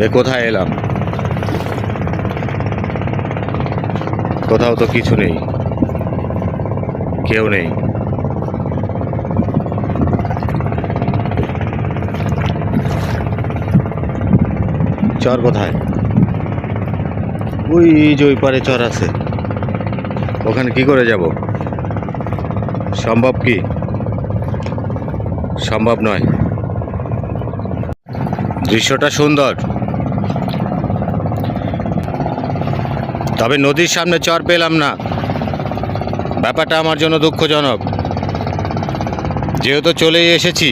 এ কোথায় এলাম? কোথাও তো কিছু নেই। কেউ নেই। চর কোথায়? ওই যে ওই পারে চর আছে। ওখানে কি করে যাব? সম্ভব কি? সম্ভব নয়। দৃশ্যটা সুন্দর। তবে নদীর সামনে চর পেলাম না। ব্যাপারটা আমার জন্য দুঃখজনক। যেহেতু চলেই এসেছি,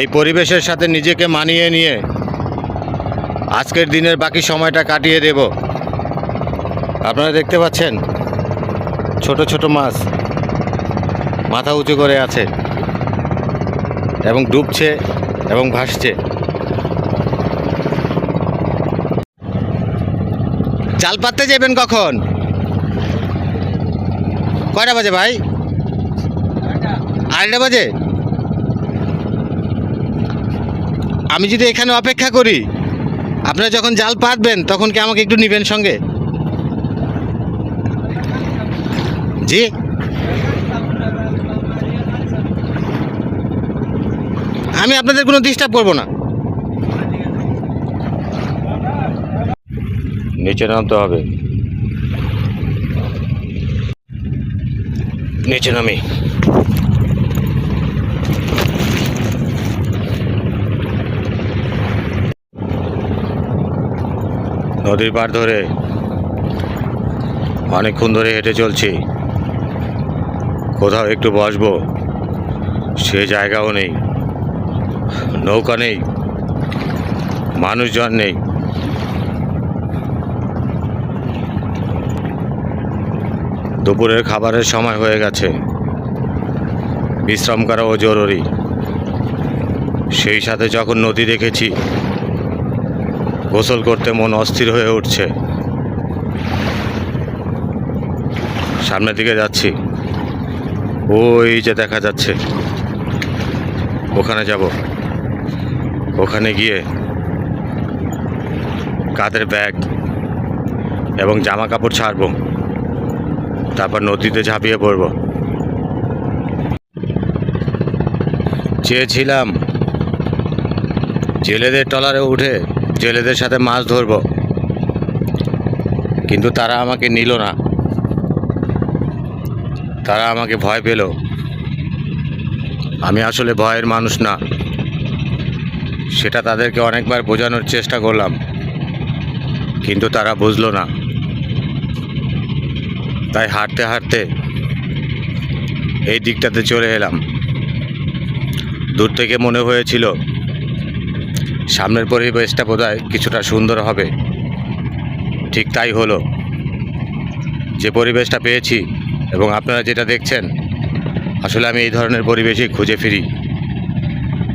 এই পরিবেশের সাথে নিজেকে মানিয়ে নিয়ে আজকের দিনের বাকি সময়টা কাটিয়ে দেব। আপনারা দেখতে পাচ্ছেন, ছোট ছোট মাছ মাথা উঁচু করে আছে এবং ডুবছে এবং ভাসছে। জাল পাততে যাবেন কখন? কয়টা বাজে ভাই? আড়াইটা বাজে? আমি যদি এখানে অপেক্ষা করি, আপনারা যখন জাল পাতবেন, তখন কি আমাকে একটু নিবেন সঙ্গে? জি। আমি আপনাদের কোনো ডিস্টার্ব করব না। নিচে নামতে হবে। নিচে নামি। নদীর পার ধরে অনেকক্ষণ ধরে হেঁটে চলছি। কোথাও একটু বসবো, সে জায়গাও নেই। নৌকা নেই। মানুষজন নেই। দুপুরের খাবারের সময় হয়ে গেছে। বিশ্রাম করাও জরুরি। সেই সাথে যখন নদী দেখেছি, গোসল করতে মন অস্থির হয়ে উঠছে। সামনের দিকে যাচ্ছি। ওই যে দেখা যাচ্ছে। ওখানে যাব। ওখানে গিয়ে কাঁধের ব্যাগ এবং জামা কাপড় ছাড়বো। তারপর নদীতে ঝাঁপিয়ে পড়ব। চেয়েছিলাম জেলেদের ট্রলারে উঠে জেলেদের সাথে মাছ ধরব, কিন্তু তারা আমাকে নিল না। তারা আমাকে ভয় পেল। আমি আসলে ভয়ের মানুষ না। সেটা তাদেরকে অনেকবার বোঝানোর চেষ্টা করলাম, কিন্তু তারা বুঝলো না। তাই হাঁটতে হাঁটতে এই দিকটাতে চলে এলাম। দূর থেকে মনে হয়েছিল সামনের পরিবেশটা বোধহয় কিছুটা সুন্দর হবে। ঠিক তাই হলো। যে পরিবেশটা পেয়েছি এবং আপনারা যেটা দেখছেন, আসলে আমি এই ধরনের পরিবেশই খুঁজে ফিরি।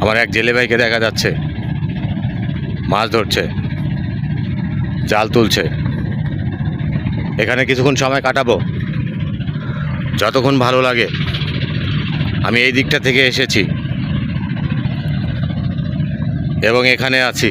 আমার এক জেলে ভাইকে দেখা যাচ্ছে। মাছ ধরছে। জাল তুলছে। এখানে কিছুক্ষণ সময় কাটাবো। যতক্ষণ ভালো লাগে। আমি এই দিকটা থেকে এসেছি। এবং এখানে আছি।